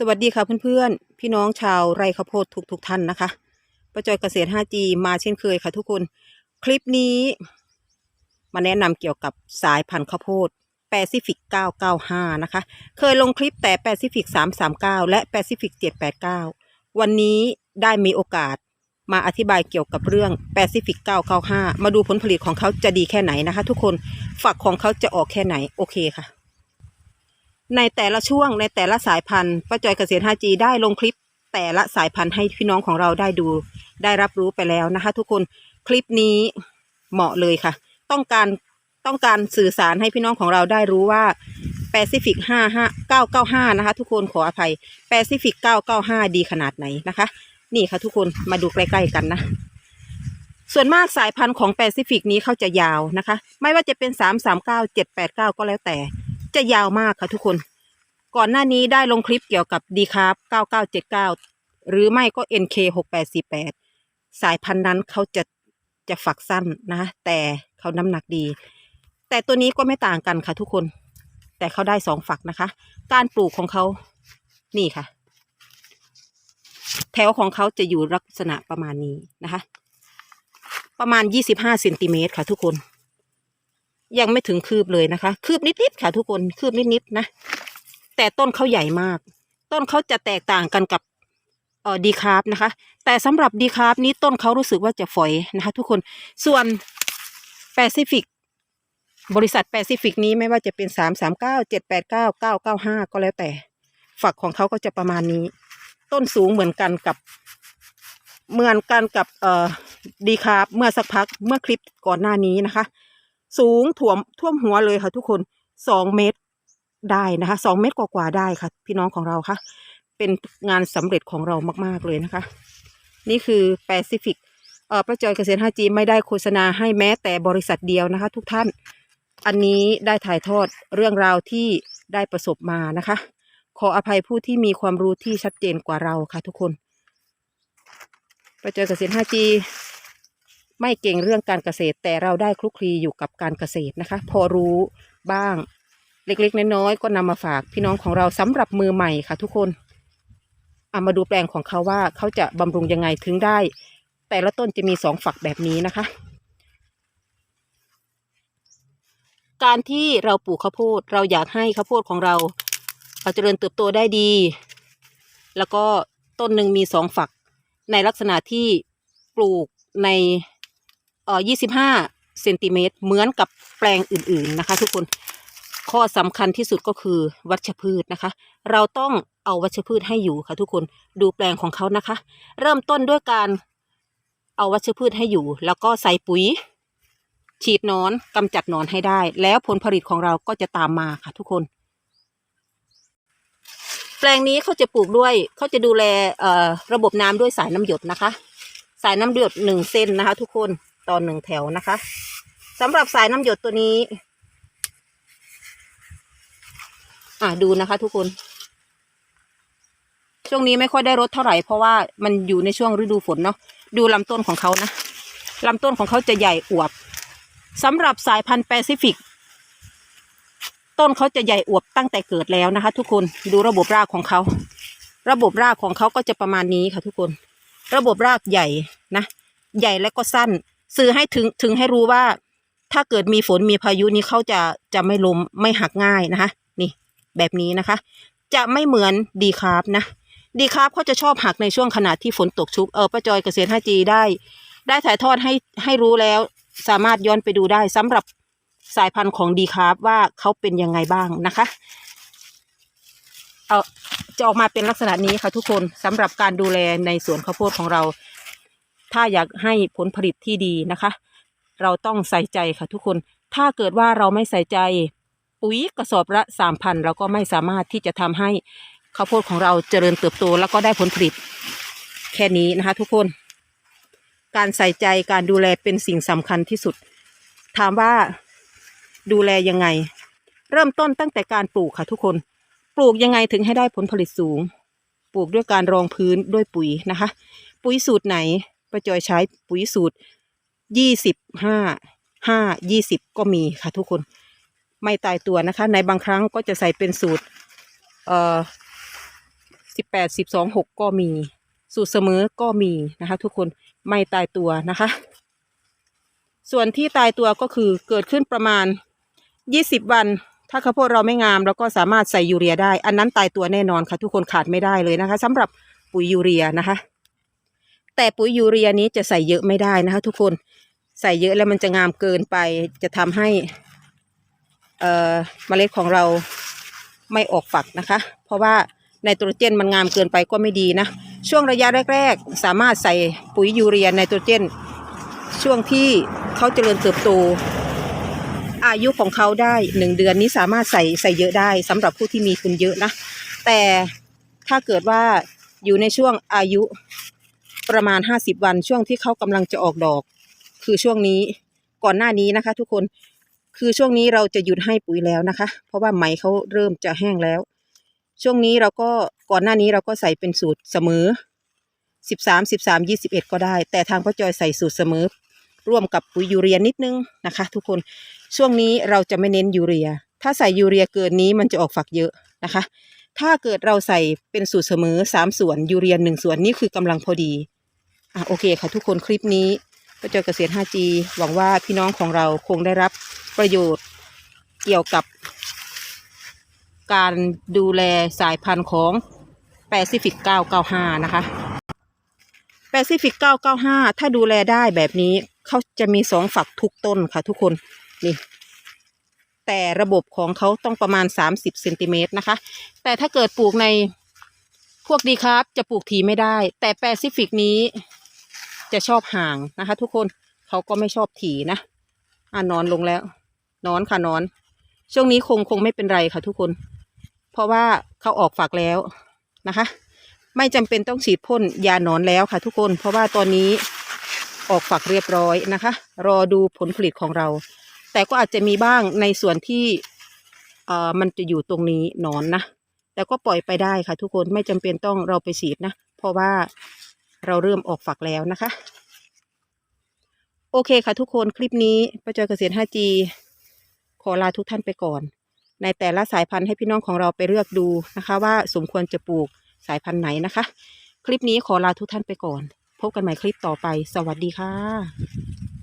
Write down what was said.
สวัสดีค่ะเพื่อนๆ พี่น้องชาวไร่ข้าวโพดทุกๆท่านนะคะประจอยเกษตร 5G มาเช่นเคยค่ะทุกคน คลิปนี้ มาแนะนำเกี่ยวกับสายพันธุ์ข้าวโพดแปซิฟิก 995 นะคะ เคยลงคลิปแต่แปซิฟิก 339 และแปซิฟิก 789 วันนี้ได้มีโอกาสมาอธิบายเกี่ยวกับเรื่องแปซิฟิก 995 มาดูผลผลิตของเขาจะดีแค่ไหนนะคะ ทุกคนฝักของเขาจะออกแค่ไหนโอเคค่ะ ในแต่ละช่วงในแต่ละสายพันธุ์ป้าจอยเกษตร 5G ได้ลงคลิปแต่ละสายพันธุ์ให้พี่น้องของเราได้ดู ได้รับรู้ไปแล้วนะคะ ทุกคนคลิปนี้เหมาะเลยค่ะ ต้องการต้องการสื่อสารให้พี่น้องของเราได้รู้ว่าแปซิฟิก55 995นะคะ ทุกคนขออภัยแปซิฟิก995ดีขนาดไหนนะคะ นี่ค่ะทุกคนมาดูใกล้ๆกันนะ ส่วนมากสายพันธุ์ของแปซิฟิกนี้เขาจะยาวนะคะ ไม่ว่าจะเป็น339 789ก็แล้วแต่ จะยาวมากค่ะทุกคน ก่อนหน้านี้ได้ลงคลิปเกี่ยวกับดีคาร์9979 หรือไม่ก็ NK 6848 สายพันธุ์นั้นเขาจะจะฝักสั้นนะ แต่เขาน้ำหนักดี แต่ตัวนี้ก็ไม่ต่างกันค่ะทุกคน แต่เขาได้สองฝักนะคะ การปลูกของเขานี่ค่ะ แถวของเขาจะอยู่ลักษณะประมาณนี้นะคะ ประมาณ 25เซนติเมตรค่ะทุกคน ยังไม่ถึงคืบเลยนะคะ คืบนิดๆค่ะทุกคนคืบนิดๆนะ แต่ต้นเขาใหญ่มาก ต้นเขาจะแตกต่างกันกับเออดีคาร์บนะคะ แต่สำหรับดีคาร์บนี้ต้นเขารู้สึกว่าจะฝอยนะคะ ทุกคนส่วนแปซิฟิกบริษัทแปซิฟิกนี้ไม่ว่าจะเป็นสามสามเก้าเจ็ดแปดเก้าเก้าเก้าห้าก็แล้วแต่ ฝักของเขาก็จะประมาณนี้ ต้นสูงเหมือนกันกับ เหมือนกันกับเอ่อดีคาร์บเมื่อสักพักเมื่อคลิปก่อนหน้านี้นะคะ สูงถ่วมท่วมหัวเลยค่ะ ทุกคนสองเมตรได้นะคะสองเมตรกว่าๆได้ค่ะ พี่น้องของเราค่ะ เป็นงานสำเร็จของเรามากๆเลยนะคะ นี่คือแปซิฟิกเอ่อประจอยเกษตร 5G ไม่ได้โฆษณาให้แม้แต่บริษัทเดียวนะคะ ทุกท่าน อันนี้ได้ถ่ายทอดเรื่องราวที่ได้ประสบมานะคะ ขออภัยผู้ที่มีความรู้ที่ชัดเจนกว่าเราค่ะ ทุกคนประจอยเกษตร 5G ไม่เก่งเรื่องการเกษตร แต่เราได้คลุกคลีอยู่กับการเกษตรนะคะ พอรู้บ้างเล็กๆน้อยๆก็นำมาฝากพี่น้องของเราสำหรับมือใหม่ค่ะ ทุกคนเอามาดูแปลงของเขาว่าเขาจะบำรุงยังไงถึงได้ แต่ละต้นจะมีสองฝักแบบนี้นะคะ การที่เราปลูกข้าวโพดเราอยากให้ข้าวโพดของเราเจริญเติบโตได้ดี แล้วก็ต้นหนึ่งมีสองฝัก ในลักษณะที่ปลูกใน เอ่อ25เซนติเมตรเหมือนกับแปลงอื่นๆนะคะ ทุกคนข้อสำคัญที่สุดก็คือวัชพืชนะคะ เราต้องเอาวัชพืชให้อยู่ค่ะ ทุกคนดูแปลงของเขานะคะ เริ่มต้นด้วยการเอาวัชพืชให้อยู่ แล้วก็ใส่ปุ๋ย ฉีดนอนกำจัดนอนให้ได้ แล้วผลผลิตของเราก็จะตามมาค่ะ ทุกคน แปลงนี้เขาจะปลูกด้วยเขาจะดูแลระบบน้ำด้วยสายน้ำหยดนะคะ สายน้ำหยดหนึ่งเส้นนะคะ ทุกคน ต่อหนึ่งแถวนะคะสำหรับสายน้ำหยดตัวนี้ อ่าดูนะคะทุกคน ช่วงนี้ไม่ค่อยได้รดเท่าไหร่เพราะว่ามันอยู่ในช่วงฤดูฝนเนาะดูลำต้นของเขานะลำต้นของเขาจะใหญ่อวบสำหรับสายพันธุ์แปซิฟิก ต้นเขาจะใหญ่อวบตั้งแต่เกิดแล้วนะคะ ทุกคนดูระบบรากของเขา ระบบรากของเขาก็จะประมาณนี้ค่ะทุกคน ระบบรากใหญ่นะ ใหญ่และก็สั้น สื่อให้ถึงถึงให้รู้ว่า ถ้าเกิดมีฝนมีพายุนี้เขาจะจะไม่ล้มไม่หักง่ายนะคะ นี่แบบนี้นะคะ จะไม่เหมือนดีคาร์บนะ ดีคาร์บเขาจะชอบหักในช่วงขณะที่ฝนตกชุกเออป้าจอยเกษตร 5G ได้ ได้ถ่ายทอดให้ให้รู้แล้วสามารถย้อนไปดูได้สำหรับสายพันธุ์ของดีคาร์บว่าเขาเป็นยังไงบ้างนะคะ เอาจะออกมาเป็นลักษณะนี้ค่ะทุกคนสำหรับการดูแลในสวนข้าวโพดของเรา ถ้าอยากให้ผลผลิตที่ดีนะคะ เราต้องใส่ใจค่ะทุกคน ถ้าเกิดว่าเราไม่ใส่ใจ ปุ๋ยกระสอบละสามพันเราก็ไม่สามารถที่จะทำให้ข้าวโพดของเราเจริญเติบโตแล้วก็ได้ผลผลิตแค่นี้นะคะ ทุกคน การใส่ใจการดูแลเป็นสิ่งสำคัญที่สุด ถามว่าดูแลยังไง เริ่มต้นตั้งแต่การปลูกค่ะทุกคน ปลูกยังไงถึงให้ได้ผลผลิตสูง ปลูกด้วยการรองพื้นด้วยปุ๋ยนะคะ ปุ๋ยสูตรไหน ประจอยใช้ปุ๋ยสูตรยี่สิบห้าห้ายี่สิบก็มีค่ะทุกคน ไม่ตายตัวนะคะ ในบางครั้งก็จะใส่เป็นสูตร เอ่อสิบแปดสิบสองหกก็มี สูตรเสมอก็มีนะคะ ทุกคนไม่ตายตัวนะคะ ส่วนที่ตายตัวก็คือเกิดขึ้นประมาณยี่สิบวันถ้าข้าวโพดเราไม่งามเราก็สามารถใส่ยูเรียได้ อันนั้นตายตัวแน่นอนค่ะ ทุกคนขาดไม่ได้เลยนะคะสำหรับปุ๋ยยูเรียนะคะ แต่ปุ๋ยยูเรียนี้จะใส่เยอะไม่ได้นะคะ ทุกคนใส่เยอะแล้วมันจะงามเกินไป จะทำให้เอ่อเมล็ดของเราไม่ออกฝักนะคะ เพราะว่าไนโตรเจนมันงามเกินไปก็ไม่ดีนะ ช่วงระยะแรก ๆ สามารถใส่ปุ๋ยยูเรียไนโตรเจน ช่วงที่เขาเจริญเติบโต อายุของเขาได้หนึ่งเดือนนี้สามารถใส่ใส่เยอะได้สำหรับผู้ที่มีทุนเยอะนะ แต่ถ้าเกิดว่าอยู่ในช่วงอายุ ประมาณห้าสิบวันช่วงที่เขากำลังจะออกดอก คือช่วงนี้ก่อนหน้านี้นะคะ ทุกคนคือช่วงนี้เราจะหยุดให้ปุ๋ยแล้วนะคะ เพราะว่าไหมเขาเริ่มจะแห้งแล้ว ช่วงนี้เราก็ก่อนหน้านี้เราก็ใส่เป็นสูตรเสมอสิบสามสิบสามยี่สิบเอ็ดก็ได้ แต่ทางพ่อจอยใส่สูตรเสมอ ร่วมกับปุ๋ยยูเรียนิดนึงนะคะ ทุกคนช่วงนี้เราจะไม่เน้นยูเรีย ถ้าใส่ยูเรียเกินนี้มันจะออกฝักเยอะนะคะ ถ้าเกิดเราใส่เป็นสูตรเสมอสามส่วนยูเรียหนึ่งส่วนนี่คือกำลังพอดี อะโอเคค่ะทุกคนคลิปนี้พ่อจอเกษตร 5G หวังว่าพี่น้องของเราคงได้รับประโยชน์เกี่ยวกับ การดูแลสายพันธุ์ของแปซิฟิก 995 นะคะแปซิฟิก 995 ถ้าดูแลได้แบบนี้เขาจะมีสองฝักทุกต้นค่ะทุกคนนี่แต่ระบบของเขาต้องประมาณ 30เซนติเมตรนะคะ แต่ถ้าเกิดปลูกในพวกดีครับจะปลูกทีไม่ได้ แต่แปซิฟิกนี้ จะชอบห่างนะคะ ทุกคนเขาก็ไม่ชอบถีนะอ่านอนลงแล้ว นอนค่ะนอน ช่วงนี้คงคงไม่เป็นไรค่ะทุกคน เพราะว่าเขาออกฝักแล้วนะคะ ไม่จำเป็นต้องฉีดพ่นยาหนอนแล้วค่ะ ทุกคน เพราะว่าตอนนี้ออกฝักเรียบร้อยนะคะ รอดูผลผลิตของเรา แต่ก็อาจจะมีบ้างในส่วนที่เอ่อมันจะอยู่ตรงนี้นอนนะแต่ก็ปล่อยไปได้ค่ะ ทุกคนไม่จำเป็นต้องเราไปฉีดนะ เพราะว่า เราเริ่มออกฝักแล้วนะคะ โอเคค่ะทุกคนคลิปนี้ประจอยเกษตร 5G ขอลาทุกท่านไปก่อน ในแต่ละสายพันธุ์ให้พี่น้องของเราไปเลือกดูนะคะ ว่าสมควรจะปลูกสายพันธุ์ไหนนะคะ คลิปนี้ขอลาทุกท่านไปก่อน พบกันใหม่คลิปต่อไป สวัสดีค่ะ